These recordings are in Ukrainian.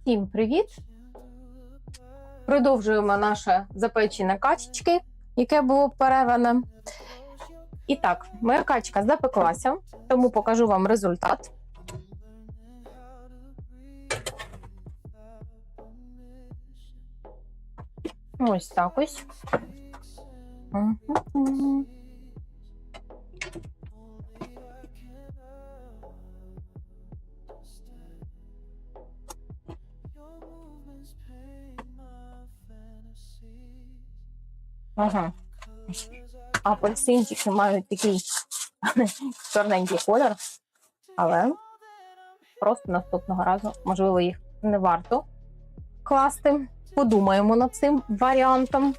Всім привіт! Продовжуємо наше запечене качечки, яке було переване. І так, моя качка запеклася, тому покажу вам результат. Ось так ось. Ага. Апельсинчики мають такий чорненький колір, але просто наступного разу, можливо, їх не варто класти. Подумаємо над цим варіантом.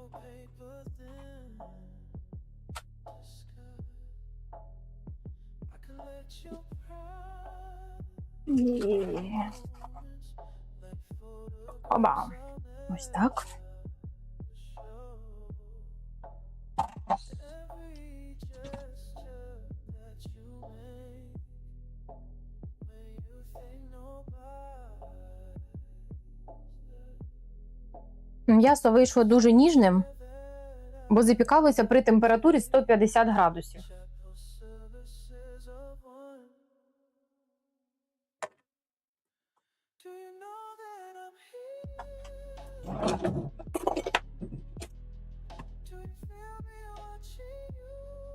М. Прибираємо. І... Оба. Ось так. М'ясо вийшло дуже ніжним, бо запікалося при температурі 150 градусів.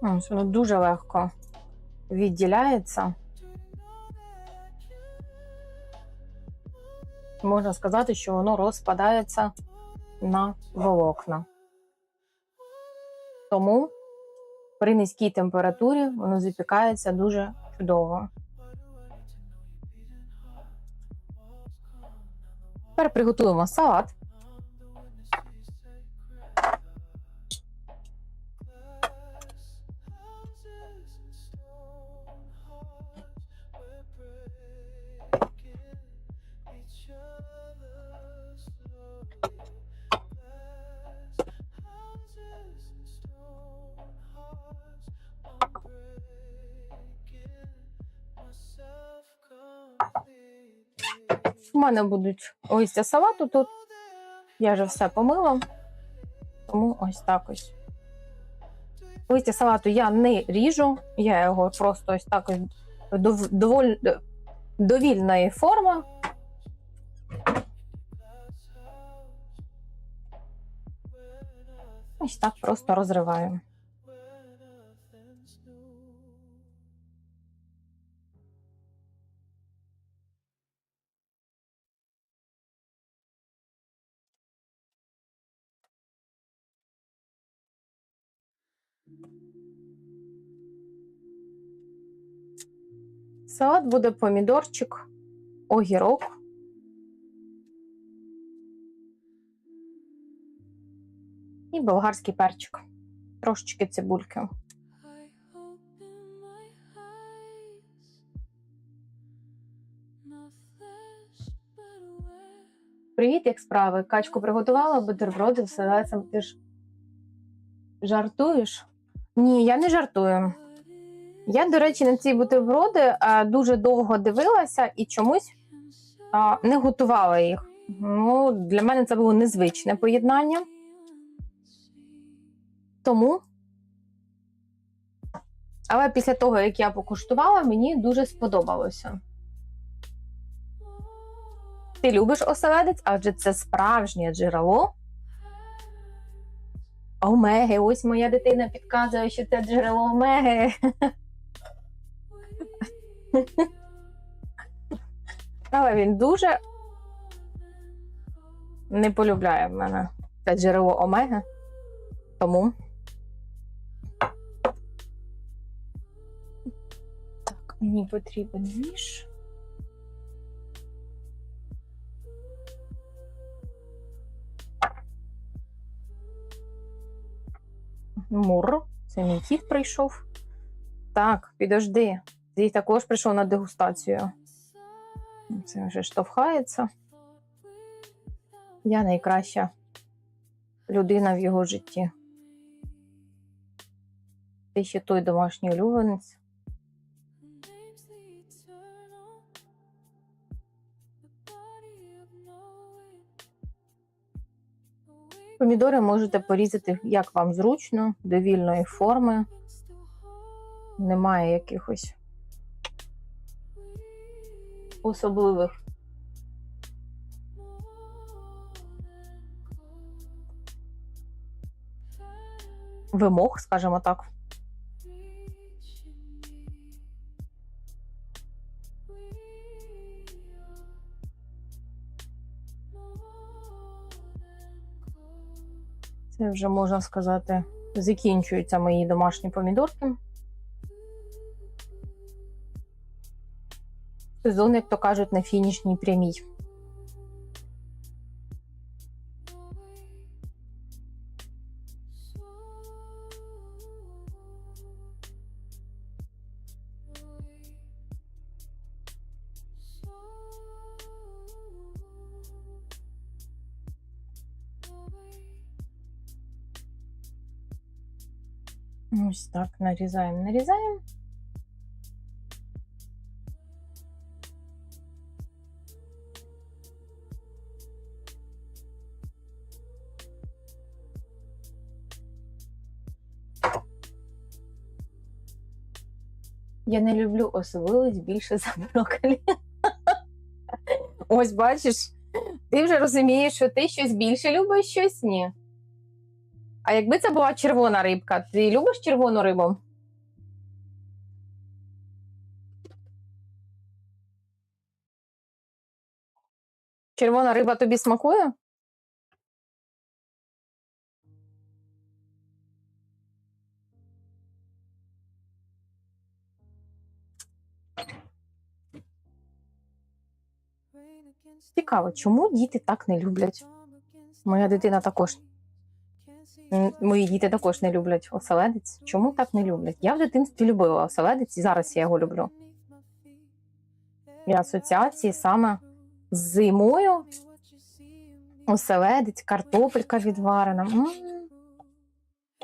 Ось Воно дуже легко відділяється. Можна сказати, що воно розпадається на волокна. Тому при низькій температурі воно запікається дуже чудово. Тепер приготуємо салат. У мене будуть листя салату тут. Я вже все помила. Тому ось так ось. Листя салату я не ріжу, я його просто ось так ось дов, доволь, довільної форми. Ось так просто розриваю. Салат буде помідорчик, огірок. І болгарський перчик. Трошечки цибульки. Привіт, як справи? Качку приготувала, бутерброди з селецем. Ти ж жартуєш? Ні, я не жартую. Я, до речі, на ці бутерброди е, дуже довго дивилася і чомусь не готувала їх. Ну, для мене це було незвичне поєднання. Тому. Але після того, як я покуштувала, мені дуже сподобалося. Ти любиш оселедець, адже це справжнє джерело. Омеги, ось моя дитина підказує, що це джерело омеги. Але він дуже не полюбляє в мене це джерело омеги. Тому Так, Мені потрібен ніж. Мур, це мій кіт прийшов. Так, підожди. Ти також прийшов на дегустацію. Це вже штовхається. Я найкраща людина в його житті. Ти ще той домашній улюбленець. Помідори можете порізати, як вам зручно, до вільної форми. Немає якихось особливих вимог, скажімо так. Це вже можна сказати, закінчуються мої домашні помідорки. Сезон, як то кажуть, на фінішній прямій. Ось так, нарізаємо, нарізаємо. Я не люблю особливість більше за брокколі. Ось бачиш, ти вже розумієш, що ти щось більше любиш, щось ні. А якби це була червона рибка, ти любиш червону рибу? Червона риба тобі смакує? Цікаво, чому діти так не люблять? Моя дитина також. Мої діти також не люблять оселедець. Чому так не люблять? Я в дитинстві любила оселедець, і зараз я його люблю. І асоціації саме з зимою, оселедець, картопелька відварена. М,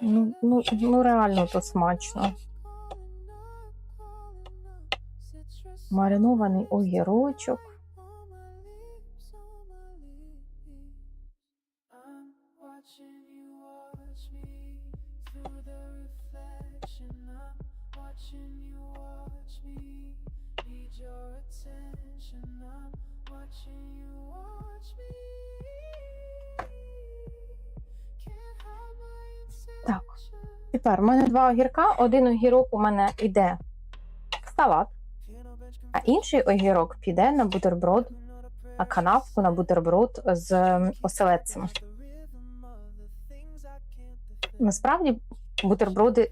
Ну, ну, ну реально то смачно. Маринований огірочок. Тепер у мене два огірка. Один огірок у мене йде в салат, а інший огірок піде на бутерброд, на канапку, на бутерброд з ем, оселедцем. Насправді бутерброди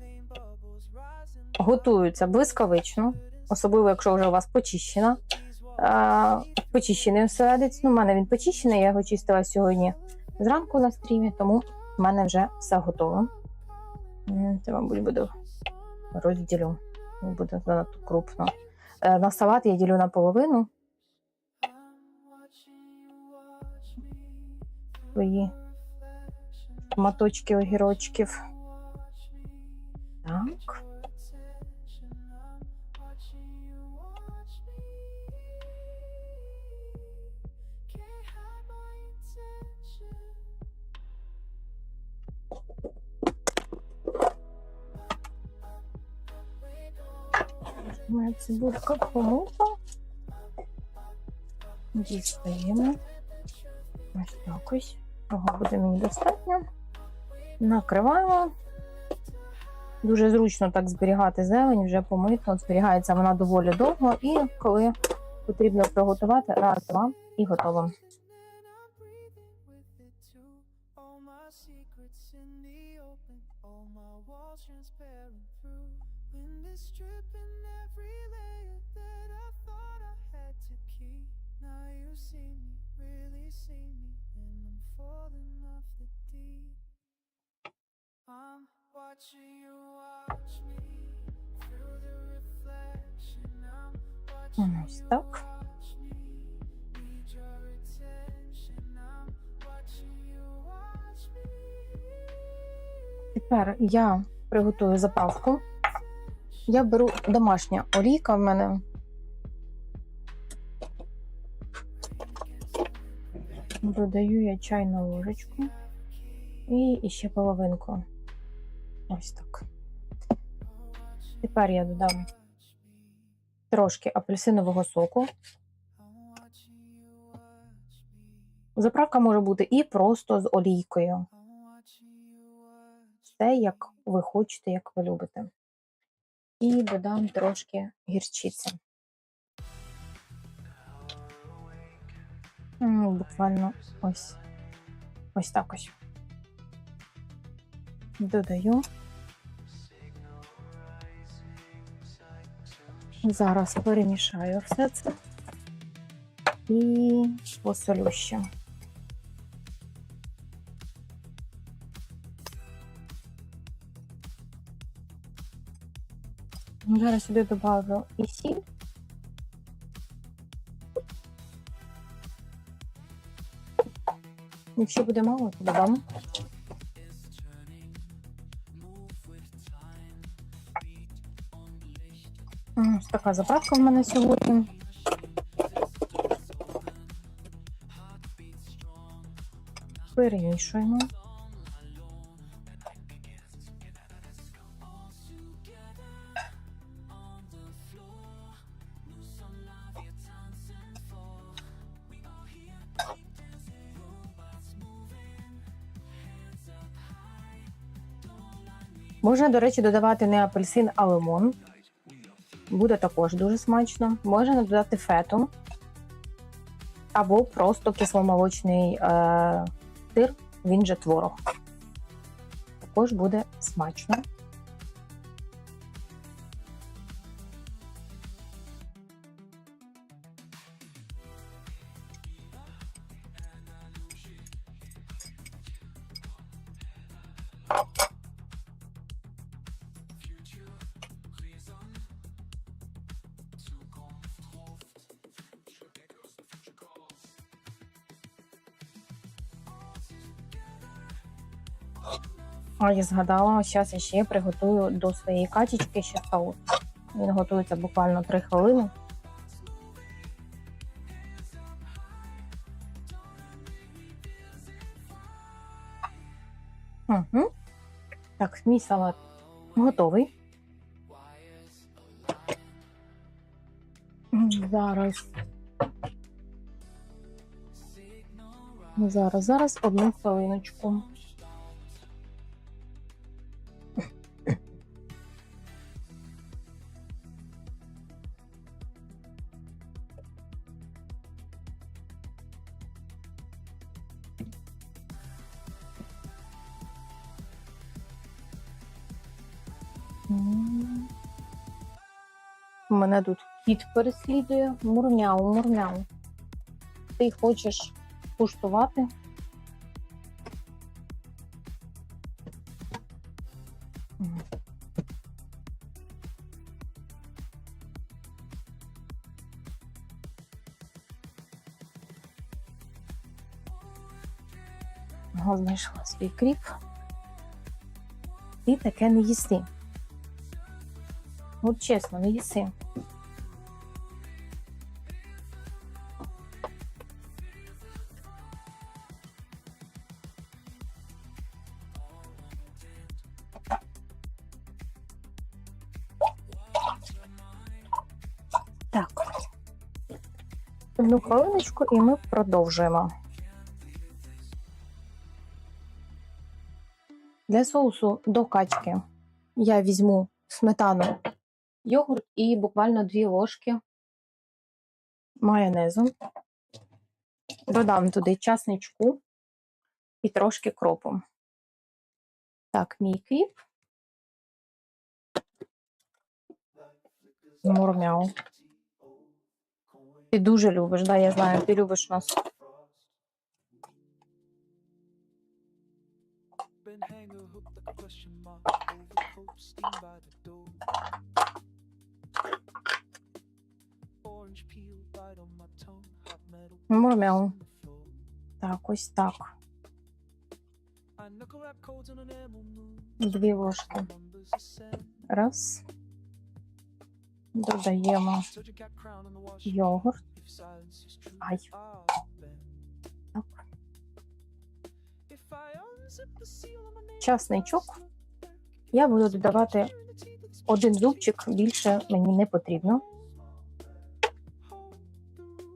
готуються блискавично, особливо якщо вже у вас почищена. Почищений оселедець. Ну, у мене він почищений, я його чистила сьогодні зранку на стрімі, тому в мене вже все готово. Це, мабуть, буде розділю. Буде занадто крупно. Е, На салат я ділю наполовину свої маточки огірочків. Так. Моя цибулька помита. Дістаємо. Ось так ось. Того буде мені достатньо. Накриваємо. Дуже зручно так зберігати зелень, вже помитно. Зберігається вона доволі довго, і коли потрібно приготувати, раз, два і готово. Watch me. Тепер я приготую заправку. Я беру домашня олійка в мене. Додаю я чайну ложечку і ще половинку. Ось так. Тепер я додам трошки апельсинового соку. Заправка може бути і просто з олійкою. Все, як ви хочете, як ви любите. І додам трошки гірчиці. Буквально ось. Ось так ось. Додаю. Зараз перемішаю все це і посолю ще. Зараз сюди добавлю і сіль. Якщо буде мало, то додам. Така заправка в мене сьогодні. Перемішуємо. Можна, до речі, додавати не апельсин, а лимон. Буде також дуже смачно. Можна додати фету або просто кисломолочний е, сир, він же творог. Також буде смачно. А я згадала, зараз я ще приготую до своєї качечки ще соус. Він готується буквально 3 хвилини. Угу. Так, мій салат готовий. Зараз. Зараз, зараз одну хвилиночку. Мене тут кіт переслідує. Мурмяу, мурмяу. Ти хочеш куштувати? Знайшла свій кріп. Ти таке не їси. От чесно, не їси. Так. Одну хвилиночку і ми продовжуємо. Для соусу до качки я візьму сметану, йогурт і буквально 2 ложки майонезу. Додам туди часничку і трошки кропу. Так, мій кріп. Мурмяу. Ти дуже любиш, да, я знаю, ти любиш нас. Мурмяу. Так, ось так. Дві ложки. Раз. Додаємо йогурт. Ай. Так. Часничок. Я буду додавати один зубчик, більше мені не потрібно.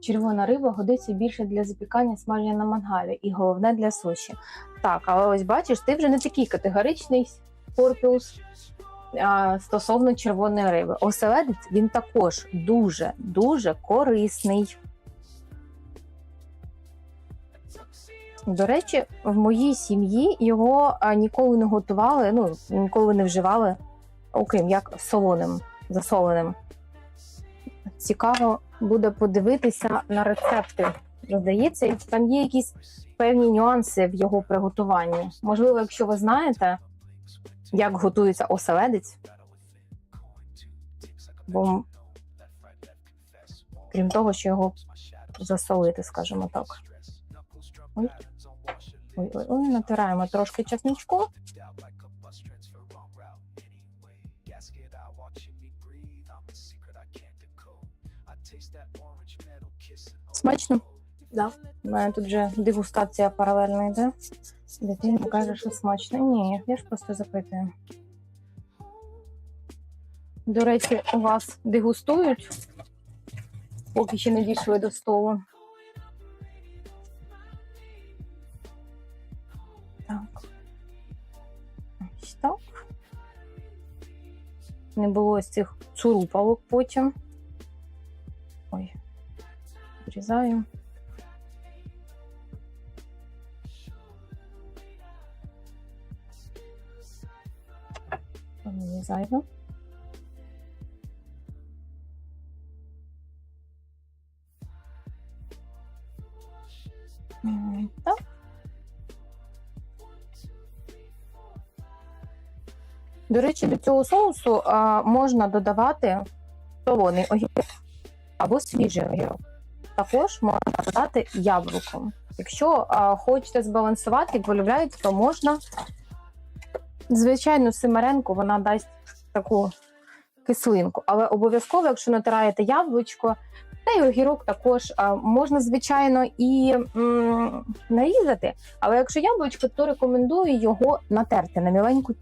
Червона риба годиться більше для запікання смаження на мангалі і головне для суші. Так, але ось бачиш, ти вже не такий категоричний корпус а, стосовно червоної риби. Оселедець він також дуже дуже корисний. До речі, в моїй сім'ї його ніколи не готували, ну ніколи не вживали, окрім як солоним, засоленим. Цікаво буде подивитися на рецепти. Здається, там є якісь певні нюанси в його приготуванні. Можливо, якщо ви знаєте, як готується оселедець, бо крім того, що його засолити, скажімо так. Ой. Ой, ой, натираємо трошки чесничку. Смачно? Да. У мене тут вже дегустація паралельна йде. Дитина каже, що смачно. Ні, я ж просто запитую. До речі, у вас дегустують, поки ще не дійшли до столу. Так. Ось так. Не було ось цих цурупавок потім. Ой, врізаю. Мені. До речі, до цього соусу а, можна додавати солоний огірок або свіжий огірок. Також можна додати яблуко. Якщо а, хочете збалансувати і полюбляєте, то можна. Звичайно, симаренку вона дасть таку кислинку, але обов'язково, якщо натираєте яблучко, та й огірок також а, можна, звичайно, і м, нарізати. Але якщо яблучко, то рекомендую його натерти на міленьку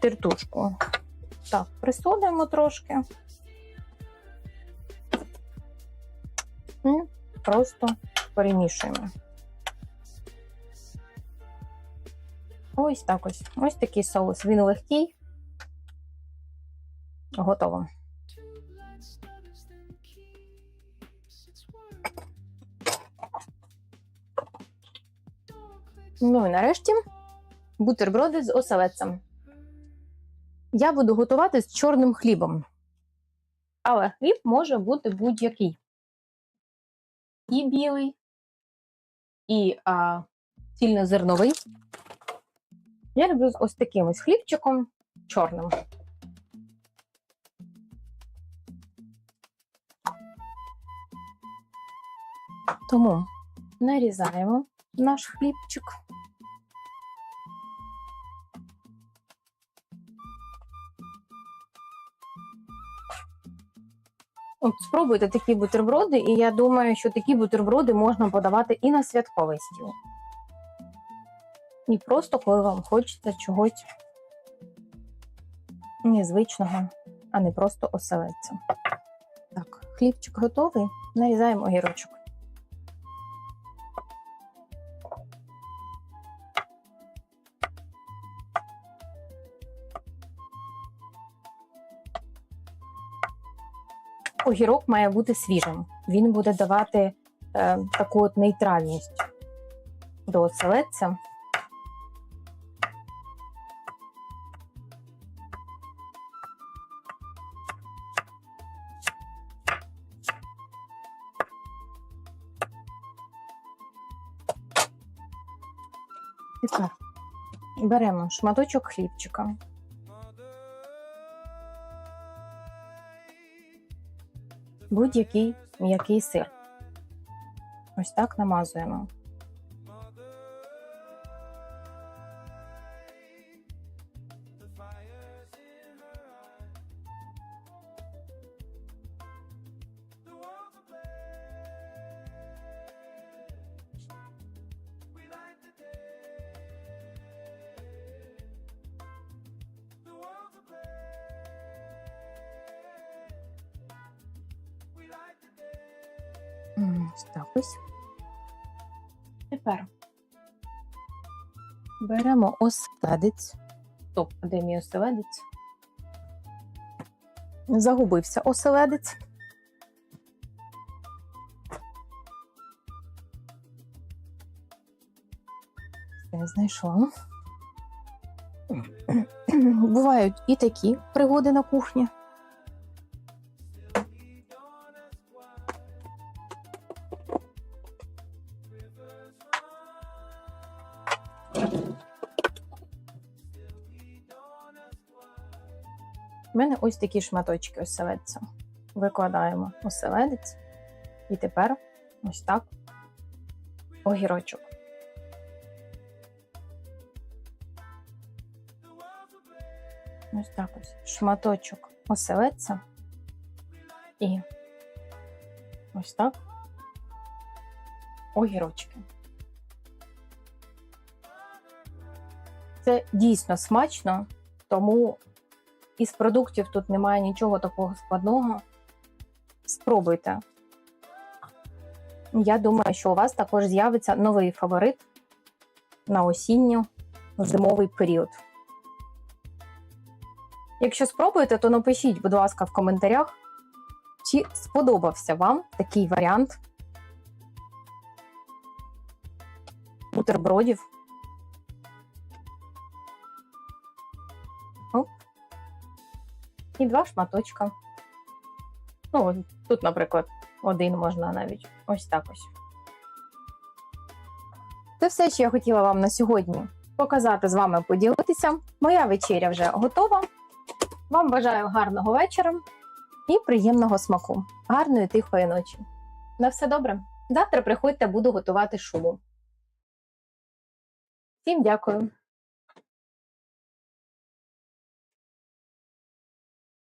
тертушку. Так, присолюємо трошки. І просто перемішуємо. Ось так ось. Ось такий соус. Він легкий. Готово. Ну і нарешті бутерброди з оселедцем. Я буду готувати з чорним хлібом. Але хліб може бути будь-який. І білий, і а, цільнозерновий. Я люблю з ось таким ось хлібчиком чорним. Тому нарізаємо наш хлібчик. Спробуйте такі бутерброди, і я думаю, що такі бутерброди можна подавати і на святковий стіл. І просто коли вам хочеться чогось незвичного, а не просто оселедця. Так, хлібчик готовий. Нарізаємо огірочок. огірок має бути свіжим. Він буде давати е, таку от нейтральність до оселедця. Беремо шматочок хлібчика. Будь-який м'який сир. Ось так намазуємо. Тепер беремо оселедець. Стоп, де мій оселедець? Загубився оселедець. Я знайшла. Бувають і такі пригоди на кухні. Ось такі шматочки оселедця. Викладаємо оселедець. І тепер ось так огірочок. Ось так ось. Шматочок оселедця. І ось так огірочки. Це дійсно смачно, тому із продуктів тут немає нічого такого складного. Спробуйте. Я думаю, що у вас також з'явиться новий фаворит на осінньо-зимовий період. Якщо спробуєте, то напишіть, будь ласка, в коментарях, чи сподобався вам такий варіант бутербродів. І два шматочка. Ну, тут, наприклад, один можна навіть ось так ось. Це все, що я хотіла вам на сьогодні показати з вами, поділитися. Моя вечеря вже готова. Вам бажаю гарного вечора і приємного смаку. Гарної тихої ночі. На все добре. Завтра приходьте, буду готувати шубу. Всім дякую.